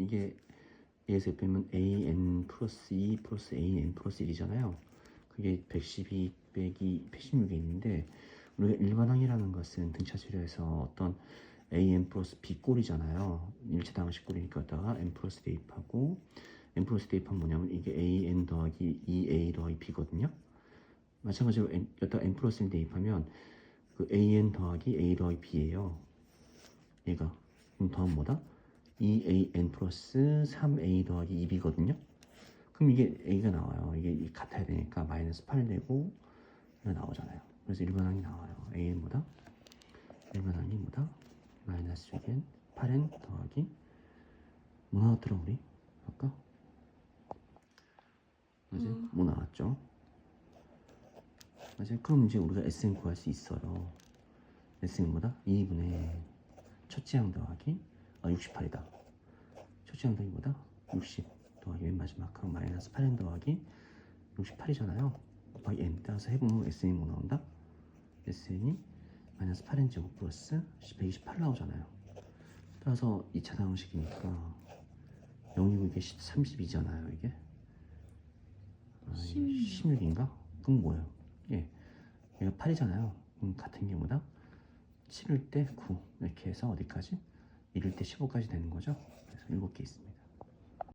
이게 A에서 빼면 AN 플러스 2 플러스 AN 플러스 1이잖아요. 그게 112 빼기 116에 있는데 우리가 일반항이라는 것은 등차 수료에서 어떤 AN 플러스 B 꼴이잖아요. 일차 방식 꼴이니까 여기다가 N 플러스 대입하고 N 플러스 대입하면 뭐냐면 이게 AN 더하기 2A 더하기 B거든요. 마찬가지로 N, 여기다 N 플러스 1 대입하면 그 AN 더하기 A 더하기 B예요. 얘가 그럼 더하면 뭐다? 2AN 플러스 3A 더하기 2B거든요. 그럼 이게 A가 나와요. 이게 같아야 되니까 마이너스 8 되고 이거 나오잖아요. 그래서 일반항이 나와요. AN 뭐다? 일반항이 뭐다? 마이너스 6N 8N 더하기 뭐 나왔더라 우리? 아까? 맞지? 음. 뭐 나왔죠? 맞아요. 그럼 이제 우리가 SN 구할 수 있어요. SN 뭐다? 2분의 첫째 항 더하기 아 68이다. 첫째 항 더하기 뭐다? 60 더하기 맨 마지막 항 마이너스 8n 더하기 68이잖아요. 곱하기 n 따라서 해보면 SN이 뭐 나온다? SN이 마이너스 8n 제곱 플러스 128 나오잖아요. 따라서 2차 방식이니까 0이고 이게 32잖아요. 이게 아, 16. 16인가? 그럼 뭐예요? 예, 얘가 8이잖아요. 그럼 같은 게 뭐다? 7일 때 9 이렇게 해서 어디까지? 1일 때 15까지 되는 거죠. 그래서 7개 있습니다.